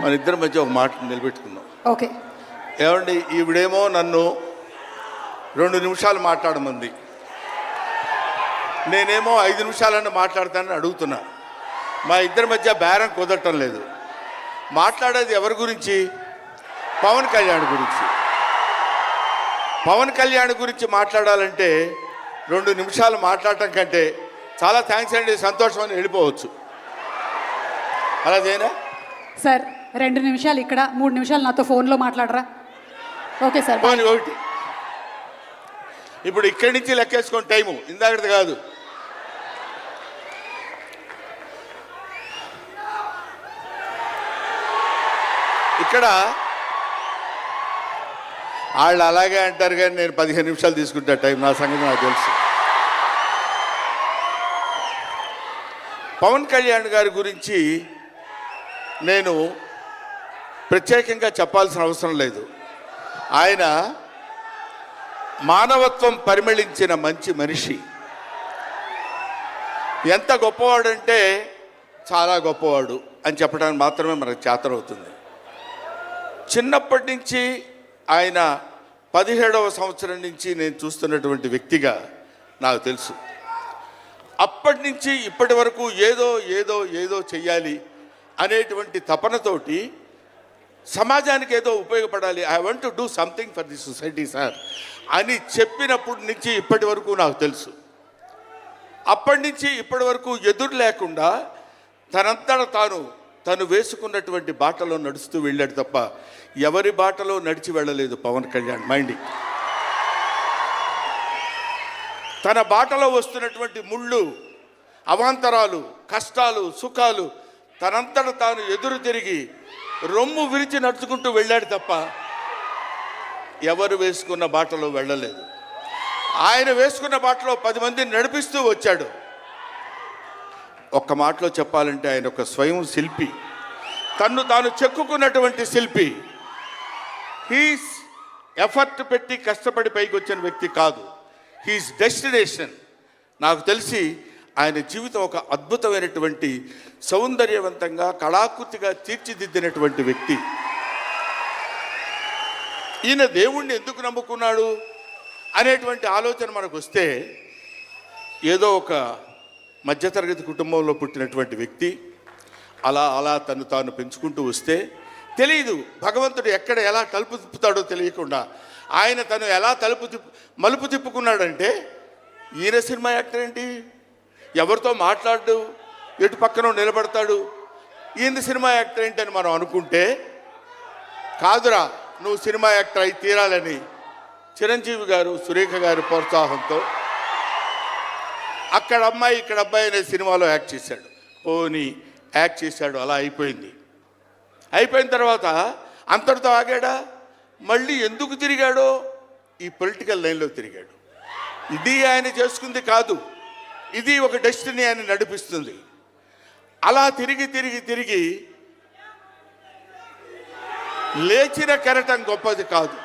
మన ఇద్దరి మధ్య ఒక మాట నిలబెట్టుకుందాం ఓకే ఏమండి ఈవిడేమో నన్ను రెండు నిమిషాలు మాట్లాడమంది. నేనేమో ఐదు నిమిషాలన్నా మాట్లాడతానని అడుగుతున్నా. మా ఇద్దరి మధ్య బేరం కుదరటం లేదు. మాట్లాడేది ఎవరి గురించి? పవన్ కళ్యాణ్ గురించి. పవన్ కళ్యాణ్ గురించి మాట్లాడాలంటే రెండు నిమిషాలు మాట్లాడటం కంటే చాలా థ్యాంక్స్ అండి సంతోషం అని వెళ్ళిపోవచ్చు. అలా చేయనా? సార్ రెండు నిమిషాలు ఇక్కడ మూడు నిమిషాలు నాతో ఫోన్లో మాట్లాడరా? ఓకే సార్ ఒకటి. ఇప్పుడు ఇక్కడి నుంచి లెక్కేసుకోండి టైము ఇందాకటి కాదు. ఇక్కడ వాళ్ళు అలాగే అంటారు కానీ నేను పదిహేను నిమిషాలు తీసుకుంటా టైం నా సంగతి నాకు తెలుసు. పవన్ కళ్యాణ్ గారి గురించి నేను ప్రత్యేకంగా చెప్పాల్సిన అవసరం లేదు. ఆయన మానవత్వం పరిమళించిన మంచి మనిషి. ఎంత గొప్పవాడంటే చాలా గొప్పవాడు అని చెప్పడానికి మాత్రమే మనకు చేతనవుతుంది. చిన్నప్పటి నుంచి ఆయన పదిహేడవ సంవత్సరం నుంచి నేను చూస్తున్నటువంటి వ్యక్తిగా నాకు తెలుసు. అప్పటి నుంచి ఇప్పటి వరకు ఏదో ఏదో ఏదో చెయ్యాలి అనేటువంటి తపనతోటి సమాజానికి ఏదో ఉపయోగపడాలి. I want to do something for the society sir అని చెప్పినప్పటి నుంచి ఇప్పటి వరకు నాకు తెలుసు. అప్పటి నుంచి ఇప్పటి వరకు ఎదురు లేకుండా తనంతట తాను తను వేసుకున్నటువంటి బాటలో నడుస్తూ వెళ్ళాడు తప్ప ఎవరి బాటలో నడిచి వెళ్ళలేదు పవన్ కళ్యాణ్ మైండ్ తన బాటలో వస్తున్నటువంటి ముళ్ళు అవాంతరాలు కష్టాలు సుఖాలు తనంతట తాను ఎదురు తిరిగి రొమ్ము విరిచి నడుచుకుంటూ వెళ్ళాడు తప్ప ఎవరు వేసుకున్న బాటలో వెళ్ళలేదు. ఆయన వేసుకున్న బాటలో పది మందిని నడిపిస్తూ వచ్చాడు. ఒక్క మాటలో చెప్పాలంటే ఆయన ఒక స్వయం శిల్పి. తన్ను తాను చెక్కుకున్నటువంటి శిల్పి. హీస్ ఎఫర్ట్ పెట్టి కష్టపడి పైకి వచ్చిన వ్యక్తి కాదు. హీస్ డెస్టినేషన్ నాకు తెలిసి ఆయన జీవితం ఒక అద్భుతమైనటువంటి సౌందర్యవంతంగా కళాకృతిగా తీర్చిదిద్దినటువంటి వ్యక్తి. ఈయన దేవుణ్ణి ఎందుకు నమ్ముకున్నాడు అనేటువంటి ఆలోచన మనకు వస్తే ఏదో ఒక మధ్యతరగతి కుటుంబంలో పుట్టినటువంటి వ్యక్తి అలా అలా తను తాను పెంచుకుంటూ వస్తే తెలియదు భగవంతుడు ఎక్కడ ఎలా తలుపు తిప్పుతాడో తెలియకుండా ఆయన తను ఎలా తలుపు తిప్పు మలుపు తిప్పుకున్నాడంటే ఈయన సినిమా యాక్టర్ ఏంటి? ఎవరితో మాట్లాడు ఎటు పక్కన నిలబడతాడు ఈయన సినిమా యాక్టర్ ఏంటి అని మనం అనుకుంటే కాదురా నువ్వు సినిమా యాక్టర్ అయి తీరాలని చిరంజీవి గారు సురేఖ గారి ప్రోత్సాహంతో అక్కడ అమ్మాయి ఇక్కడ అబ్బాయి అనే సినిమాలో యాక్ట్ చేశాడు. పోని యాక్ట్ చేశాడు అలా అయిపోయింది. అయిపోయిన తర్వాత అంతటితో ఆగాడా? మళ్ళీ ఎందుకు తిరిగాడో? ఈ పొలిటికల్ లైన్లో తిరిగాడు. ఇది ఆయన చేసుకుంది కాదు. ఇది ఒక డెస్టినీ అని నడిపిస్తుంది. అలా తిరిగి తిరిగి తిరిగి లేచిన కెరటం గొప్పది కాదు.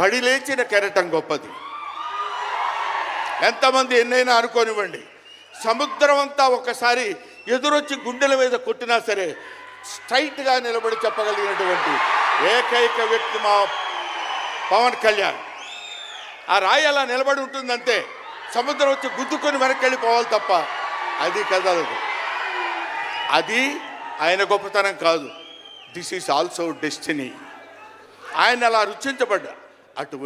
పడి లేచిన కెరటం గొప్పది. ఎంతమంది ఎన్నైనా అనుకోనివ్వండి. సముద్రం అంతా ఒకసారి ఎదురొచ్చి గుండెల మీద కొట్టినా సరే స్ట్రైట్గా నిలబడి చెప్పగలిగినటువంటి ఏకైక వ్యక్తి మా పవన్ కళ్యాణ్. ఆ రాయి అలా నిలబడి ఉంటుందంతే సముద్రం వచ్చి గుద్దుకొని వెనక్కి వెళ్ళిపోవాలి తప్ప అది కదలదు అది ఆయన గొప్పతనం కాదు. దిస్ ఈస్ ఆల్సో డెస్టినీ ఆయన అలా రుచించబడ్డా అటువంటి